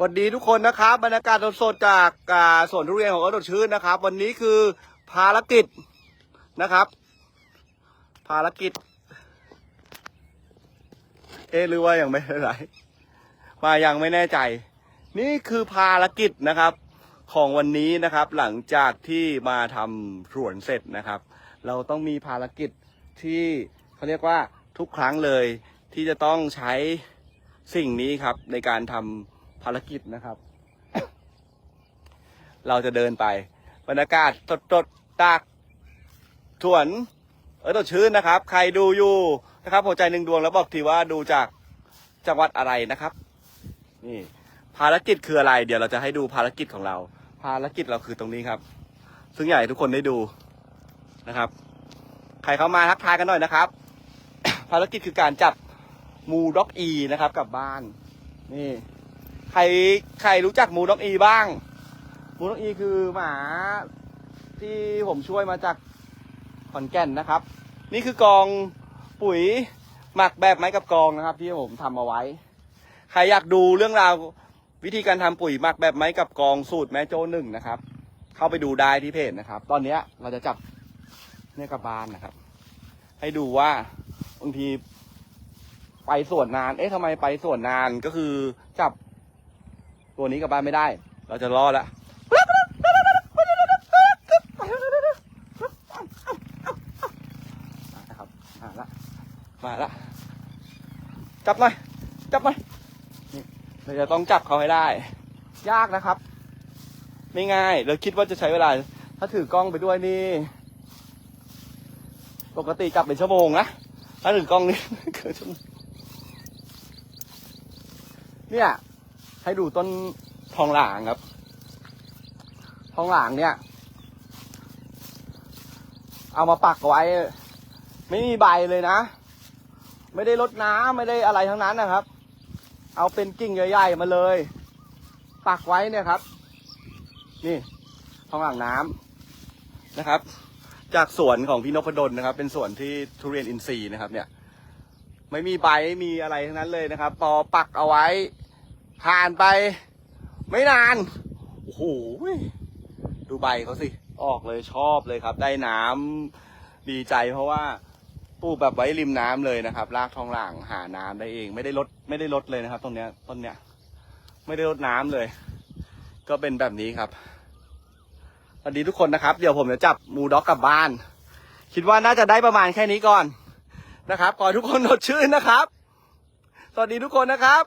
สวัสดีทุกคนนะครับบรรยากาศสดๆจากสวนทุเรียนของอดชื่นนะครับ วันนี้คือภารกิจนะครับ ภารกิจ เอหรือว่ายังไม่ได้ไรมายังไม่แน่ใจ นี่คือภารกิจนะครับ ของวันนี้นะครับ หลังจากที่มาทำสวนเสร็จนะครับ เราต้องมีภารกิจที่เขาเรียกว่าทุกครั้งเลยที่จะต้องใช้สิ่งนี้ครับในการทำ ภารกิจนะครับ เราจะเดินไป บรรยากาศสดๆจากสวน เออตดชื้นนะครับ ใครดูอยู่นะครับหัวใจหนึ่งดวงแล้วบอกทีว่าดูจากจังหวัดอะไรนะครับ นี่ภารกิจคืออะไร เดี๋ยวเราจะให้ดูภารกิจของเรา ภารกิจเราคือตรงนี้ครับ ซึ่งอยากให้ทุกคนได้ดูนะครับ ใครเข้ามาทักทายกันหน่อยนะครับ ภารกิจคือการจับมูด็อกอีนะครับกลับบ้าน นี่ ใครใครรู้จักมูด็อกอีบ้าง มูด็อกอีคือหมาที่ผมช่วยมาจากขอนแก่นนะครับ นี่คือกองปุ๋ยหมักแบบไม้กับกองนะครับ ที่ผมทำเอาไว้ ใครอยากดูเรื่องราววิธีการทำปุ๋ยหมักแบบไม้กับกองสูตรแม่โจ้หนึ่งนะครับ เข้าไปดูได้ที่เพจนะครับ ตอนเนี้ยเราจะจับเนี่ยกลับบ้านนะครับ ให้ดูว่าบางทีไปสวนนาน เอ๊ะทำไมไปสวนนานก็คือจับ ตัวนี้กลับบ้านไม่ได้ เราจะรอแล้วนะมาละมาละจับหน่อยจับหน่อยเราจะต้องจับเขาให้ได้ ยากนะครับ ไม่ง่ายเราคิดว่าจะใช้เวลา ถ้าถือกล้องไปด้วยนี่ ปกติจับเป็นชั่วโมงนะถ้าถือกล้องนี่เกินชั่วโมงเนี่ย ให้ดูต้นทองหลางครับ ทองหลางเนี่ย เอามาปักไว้ ไม่มีใบเลยนะ ไม่ได้ลดน้ำไม่ได้อะไรทั้งนั้นนะครับ เอาเป็นกิ่งใหญ่ๆมาเลย ปักไว้เนี่ยครับ นี่ทองหลังน้ำนะครับ จากสวนของพี่นพดลนะครับ เป็นสวนที่ทุเรียนอินทรีย์นะครับ เนี่ย ไม่มีใบไม่มีอะไรทั้งนั้นเลยนะครับ พอปักเอาไว้ ผ่านไป ไม่นาน โอ้โหดูใบเขาสิ ออกเลยชอบเลยครับ ได้น้ำดีใจเพราะว่าปลูกแบบไว้ริมน้ำเลยนะครับรากทองหลางหาน้ำได้เอง ไม่ได้ลดไม่ได้ลดเลยนะครับตรงเนี้ยต้นเนี้ย ไม่ได้ลดน้ำเลย ก็เป็นแบบนี้ครับสวัสดีทุกคนนะครับ เดี๋ยวผมจะจับมูด็อกกลับบ้าน คิดว่าน่าจะได้ประมาณแค่นี้ก่อนนะครับขอทุกคนสดชื่นนะครับ สวัสดีทุกคนนะครับ